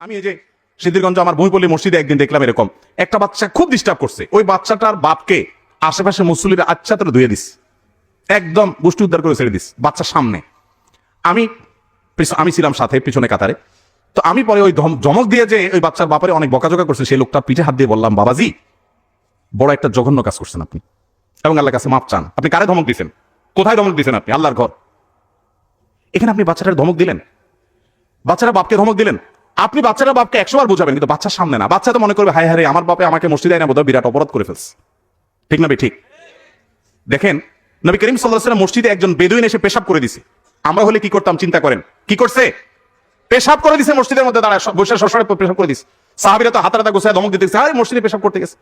আমি এই যে সিদ্ধিরগঞ্জ আমার ভূমিপল্লী মসজিদে একদিন দেখলাম এরকম। একটা বাচ্চা খুব ডিস্টার্ব করছে। ওই বাচ্চাটার বাপকে আশেপাশে মুসল্লিরা আচ্ছা তোরা ধুয়ে দিস একদম গোষ্ঠী উদ্ধার করে ছেড়ে দিস বাচ্চার সামনে। আমি আমি ছিলাম সাথে পিছনে কাতারে। তো আমি পরে ওই ধমক দিয়ে যে ওই বাচ্চার বাপারে অনেক বকাঝকা করছে, সেই লোকটা পিঠে হাত দিয়ে বললাম, বাবাজি, বড় একটা জঘন্য কাজ করছেন আপনি। এবং আল্লাহর কাছে মাপ চান। আপনি কারে ধমক দিয়েছেন কোথায় ধমক দিয়েছেন আপনি? আল্লাহর ঘর। এখানে আপনি বাচ্চাটার ধমক দিলেন? বাচ্চারা বাপকে ধমক দিলেন? আপনি বাচ্চারা বাপকে একশো বার বোঝাবেন, কিন্তু বাচ্চার সামনে না। বাচ্চা তো মনে করবে, হায় হারে আমার বাপে আমাকে মসজিদে আইনা বোধহয় বিরাট অপরাধ করে ফেলছে। ঠিক না ঠিক? দেখেন, নবী করিম সাল্লাহ মসজিদে একজন বেদুইন এসে পেশাব করে দিছে। আমরা হলে কি করতাম, চিন্তা করেন। কি করছে? পেশাব করে দিছে মসজিদের মধ্যে, দাঁড়ায় বসে পেশাব করে দিছে। সাহাবিরা তো হাতারাতা গোসায় ধমক দিতে আরে, মসজিদে পেশাব করতে গেছে।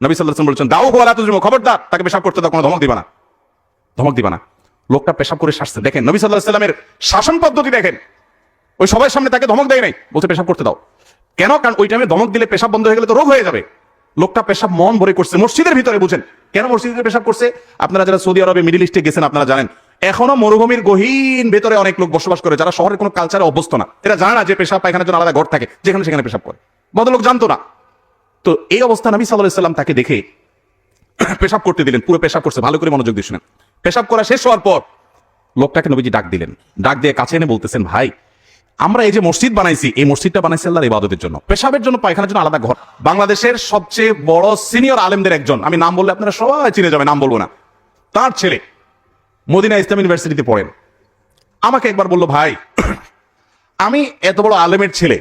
নবী সাল্লাহ বলছেন, দাও হো আলা খবরদার, তাকে পেশাব করতে দাও, কোনো ধমক দিবা না। ধমক দিবা না। লোকটা পেশাব করে শাসছে। দেখেন, নবী সাল্লাহ সাল্লামের শাসন পদ্ধতি দেখেন। ওই সবার সামনে তাকে ধমক দেয় নাই। বলছে, পেশাব করতে দাও। কেন? কারণ ওই টাইমে ধমক দিলে পেশাব বন্ধ হয়ে গেলে তো রোগ হয়ে যাবে। লোকটা পেশাব মন ভরে করছে। মসজিদের ভিতরে বুঝেন। কেন মসজিদের পেশাব করছে? আপনারা যারা সৌদি আরবে, মিডিল ইস্টে গেছেন, আপনারা জানেন। এখনও মরুভূমির গহীন ভেতরে অনেক লোক বসবাস করে, যারা শহরের কোনো কালচারে অভ্যস্ত না। এরা জানে না যে পেশাব পায়খানার জন্য আলাদা ঘর থাকে, যেখানে সেখানে পেশাব করে। বদলোক জানতো না। তো এই অবস্থা নবী সাল্লাহ সাল্লাম তাকে দেখে পেশাব করতে দিলেন। পুরো পেশাব করছে। ভালো করে মনোযোগ দিয়ে শুনেন। পেশাব করা শেষ হওয়ার পর লোকটাকে নবীজি ডাক দিলেন। ডাক দিয়ে কাছে এনে বলতেছেন, ভাই আমরা এই যে মসজিদ বানাইছি, এই মসজিদটা বানাইছি আল্লাহর ইবাদতের জন্য। পেশাবের জন্য পায়খানার জন্য আলাদা ঘর। বাংলাদেশের সবচেয়ে বড় সিনিয়র আলেমদের একজন। আমি নাম বললে আপনারা সবাই চিনে যাবে নাম বলব না। তার ছেলে মদিনা ইসলাম ইউনিভার্সিটিতে পড়েন আমাকে একবার বলল, ভাই, আমি এত বড় আলেমের ছেলে,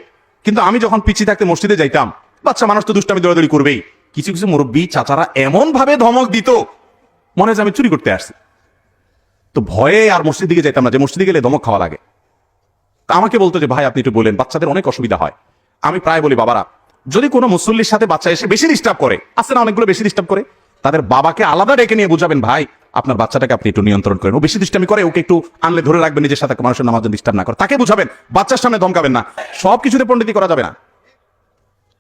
কিন্তু আমি যখন পিছিয়ে থাকতে মসজিদে যাইতাম, বাচ্চা মানুষ তো দুষ্টামি দৌড়াদৌড়ি করবেই। কিছু কিছু মুরব্বী চাচারা এমন ভাবে ধমক দিত, মনে হয় আমি চুরি করতে আসছি। তো ভয়ে আর মসজিদ দিকে যাইতাম না, যে মসজিদে গেলে ধমক খাওয়া লাগে। আমাকে বলতো যে, ভাই, আপনি একটু বলেন, বাচ্চাদের অনেক অসুবিধা হয়। আমি প্রায় বলি, বাবারা, যদি কোনো মুসল্লির সাথে বাচ্চা এসে বেশি ডিস্টার্ব করে, আছে না অনেকগুলো বেশি ডিস্টার্ব করে, তাদের বাবাকে আলাদা ডেকে নিয়ে বুঝাবেন, ভাই, আপনার বাচ্চাটাকে আপনি একটু নিয়ন্ত্রণ করেন। ও বেশি দুষ্টামি করে, ওকে একটু আনলে ধরে রাখবেন, নিজের সাথে মানুষের নামাজ ডিস্টার্ব না করে। তাকে বুঝাবেন, বাচ্চার সামনে ধমকাবেন না। সব কিছুতে পণ্ডিতি করা যাবে না।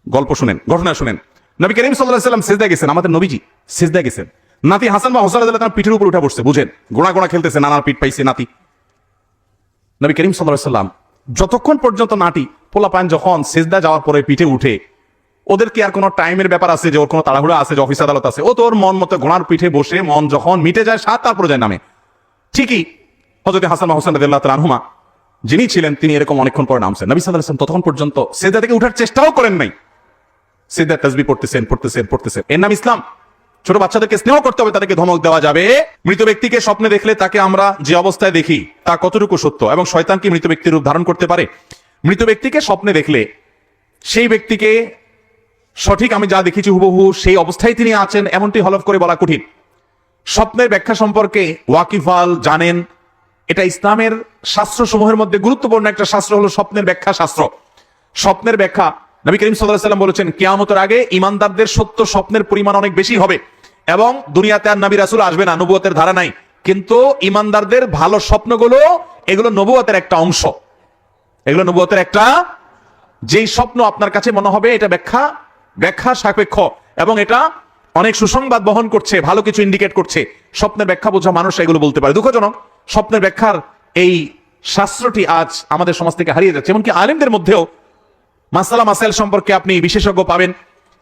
গল্প শুনেন, ঘটনা শুনেন। নবী করিম সাল্লাহ সাল্লাম সেজদা গেছেন, আমাদের নবীজি সেজদা গেছেন। নাতি হাসান বা হোসান তার পিঠের উপর উঠে বসছে বুঝেন। গোড়া গোড়া খেলতেছে, নানার পিঠ পাইছে নাতি। নবী করিম সাল্লাহ সাল্লাম যতক্ষণ পর্যন্ত নাটি পোলা পান যখন সেজদা যাওয়ার পরে পিঠে উঠে, ওদের কি আর কোনো টাইমের ব্যাপার আছে যে ওর কোনো তাড়াহুড়া আছে, যে অফিস আদালত আছে? ও তোর মন মতো ঘোড়ার পিঠে বসে মন যখন মিটে যায়, সাত তারপরে যায় নামে। ঠিকই হজরত হাসান হোসেন রাদিয়াল্লাহু তাআলা আনহুমা, যিনি ছিলেন, তিনি এরকম অনেকক্ষণ পরে নামছেন। নবী আলাইহি ততক্ষণ পর্যন্ত সেজদা থেকে উঠার চেষ্টাও করেন নাই। সেজদা তাসবিহ পড়তেছেন পড়তেছেন পড়তেছেন। এর নাম ইসলাম। ছোট বাচ্চাদেরকে স্নেহ করতে হবে, তাদেরকে ধমক দেওয়া যাবে। মৃত ব্যক্তিকে স্বপ্নে দেখলে তাকে আমরা যে অবস্থায় দেখি, তা কতটুকু সত্য? এবং শয়তান কি মৃত ব্যক্তির রূপ ধারণ করতে পারে? মৃত ব্যক্তিকে স্বপ্নে দেখলে, সেই ব্যক্তিকে সঠিক আমি যা দেখেছি হুবহু, সেই অবস্থায় তিনি আছেন, এমনটি হলফ করে বলা কঠিন। স্বপ্নের ব্যাখ্যা সম্পর্কে ওয়াকিফাল জানেন, এটা ইসলামের শাস্ত্র সমূহের মধ্যে গুরুত্বপূর্ণ একটা শাস্ত্র হলো স্বপ্নের ব্যাখ্যা শাস্ত্র। স্বপ্নের ব্যাখ্যা, নবী করিম সাল্লাহ সাল্লাম বলেছেন, কিয়ামতের আগে ইমানদারদের সত্য স্বপ্নের পরিমাণ অনেক বেশি হবে। এবং দুনিয়াতে আর নবী রাসুল আসবে না, নবুয়তের ধারা নাই। কিন্তু ইমানদারদের ভালো স্বপ্নগুলো, এগুলো নবুয়তের একটা অংশ। এগুলো নবুয়তের একটা, যেই স্বপ্ন আপনার কাছে মনে হবে, এটা ব্যাখ্যা ব্যাখ্যা সাপেক্ষ। এবং এটা অনেক সুসংবাদ বহন করছে, ভালো কিছু ইন্ডিকেট করছে। স্বপ্নের ব্যাখ্যা বোঝা মানুষ এগুলো বলতে পারে। দুঃখজনক, স্বপ্নের ব্যাখ্যার এই শাস্ত্রটি আজ আমাদের সমাজ থেকে হারিয়ে যাচ্ছে। এমনকি আলিমদের মধ্যেও মাসালা, মাসাইল সম্পর্কে আপনি বিশেষজ্ঞ পাবেন।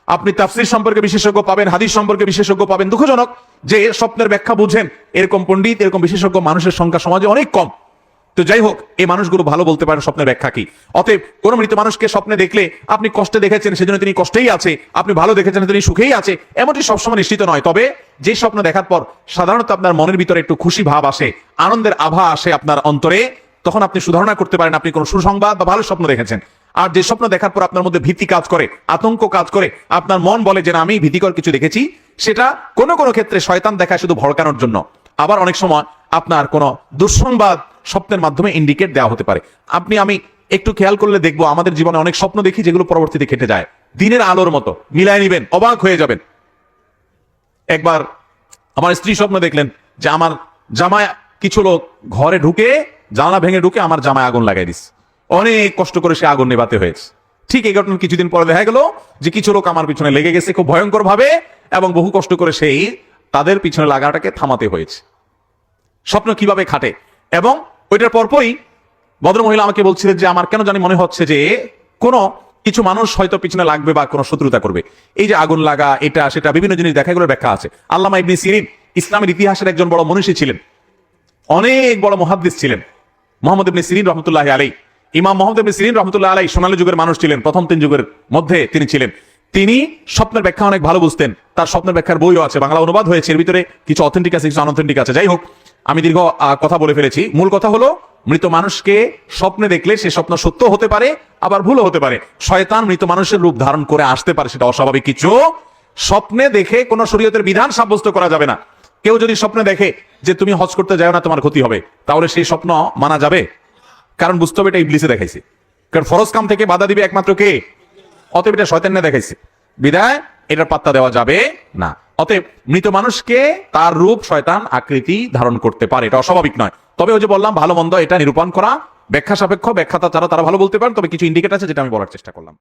আপনি তাফসির সম্পর্কে বিশেষজ্ঞ পাবেন, হাদিস সম্পর্কে বিশেষজ্ঞ পাবেন। দুঃখজনক যে স্বপ্নের ব্যাখ্যা বুঝেন, এরকম পণ্ডিত, এরকম বিশেষজ্ঞ মানুষের সংখ্যা সমাজে অনেক কম। তো যাই হোক, এই মানুষগুলো ভালো বলতে পারেন স্বপ্নের ব্যাখ্যা কি। অতএব কোন মৃত মানুষকে স্বপ্নে দেখলে আপনি কষ্টে দেখেছেন, সেজন্য তিনি কষ্টেই আছে, আপনি ভালো দেখেছেন, তিনি সুখেই আছে, এমনটি সবসময় নিশ্চিত নয়। তবে যে স্বপ্ন দেখার পর সাধারণত আপনার মনের ভিতরে একটু খুশি ভাব আসে, আনন্দের আভা আসে আপনার অন্তরে, তখন আপনি সুধারণা করতে পারেন, আপনি কোনো সুসংবাদ বা ভালো স্বপ্ন দেখেছেন। আর যে স্বপ্ন দেখার পর আপনার মধ্যে ভীতি কাজ করে, আতঙ্ক কাজ করে, আপনার মন বলে যে আমি ভীতিকর কিছু দেখেছি, সেটা কোনো কোনো ক্ষেত্রে শয়তান দেখায় শুধু ভড়কানোর জন্য। আবার অনেক সময় আপনার কোনো দুঃসংবাদ স্বপ্নের মাধ্যমে ইন্ডিকেট দেওয়া হতে পারে। আপনি, আমি একটু খেয়াল করলে দেখব, আমাদের জীবনে অনেক স্বপ্ন দেখি যেগুলো পরবর্তীতে খেটে যায়। দিনের আলোর মতো মিলায় নিবেন, অবাক হয়ে যাবেন। একবার আমার স্ত্রী স্বপ্ন দেখলেন যে আমার জামায় কিছু লোক ঘরে ঢুকে, জানলা ভেঙে ঢুকে আমার জামায় আগুন লাগাই দিস। অনেক কষ্ট করে সে আগুন নেভাতে হয়েছে। ঠিক এই ঘটনা কিছুদিন পরে দেখা গেল যে কিছু লোক আমার পিছনে লেগে গেছে খুব ভয়ঙ্কর ভাবে এবং বহু কষ্ট করে সেই তাদের পিছনে লাগাটাকে থামাতে হয়েছে। স্বপ্ন কীভাবে খাটে? এবং ওইটার পরপরই ভদ্রমহিলা আমাকে বলছিলেন যে, আমার কেন জানি মনে হচ্ছে যে কোনো কিছু মানুষ হয়তো পিছনে লাগবে বা কোনো শত্রুতা করবে। এই যে আগুন লাগা, এটা, সেটা বিভিন্ন জিনিস দেখা এগুলোর ব্যাখ্যা আছে। আল্লামা ইবনি সিরিন ইসলামের ইতিহাসের একজন বড় মনীষী ছিলেন। অনেক বড় মহাদ্দিস ছিলেন। মোহাম্মদ ইবনে সিরিন রহমতুল্লাহ আলাই ইমাম মোহাম্মদ সিরিন রহমতুল্লাহ আলাই সোনালী যুগের মানুষ ছিলেন। প্রথম তিন যুগের মধ্যে তিনি ছিলেন। তিনি স্বপ্নের ব্যাখ্যা অনেক ভালো বুঝতেন। তার স্বপ্নের ব্যাখ্যার বইও আছে, বাংলা অনুবাদ হয়েছে। এর ভিতরে কিছু অথেন্টিক আছে, কিছু অনথেন্টিক আছে। যাই হোক, আমি দীর্ঘ কথা বলে ফেলেছি। মূল কথা হলো, মৃত মানুষকে স্বপ্নে দেখলে সে স্বপ্ন সত্য হতে পারে, আবার ভুলও হতে পারে। শয়তান মৃত মানুষের রূপ ধারণ করে আসতে পারে, সেটা অস্বাভাবিক কিছু। স্বপ্নে দেখে কোন শরীয়তের বিধান সাব্যস্ত করা যাবে না। কেউ যদি স্বপ্নে দেখে যে তুমি হজ করতে যাও না, তোমার ক্ষতি হবে। তাহলে সেই স্বপ্ন মানা যাবে। কারণ বুঝতে হবে এটা ইবলিসে দেখাইছে। কারণ ফরজ কাম থেকে বাধা দিবে একমাত্র কে? অতএব এটা শয়তানে দেখাইছে। বিদায়, এটার পাত্তা দেওয়া যাবে না। অতএব মৃত মানুষকে তার রূপ শয়তান আকৃতি ধারণ করতে পারে, এটা অস্বাভাবিক নয়। তবে ওই যে বললাম, ভালো মন্দ এটা নিরূপণ করা, ব্যাখ্যা সাপেক্ষ, ব্যাখ্যাতা তারা তারা ভালো বলতে পারেন, তবে কিছু ইন্ডিকেট আছে যেটা আমি বলার চেষ্টা করলাম।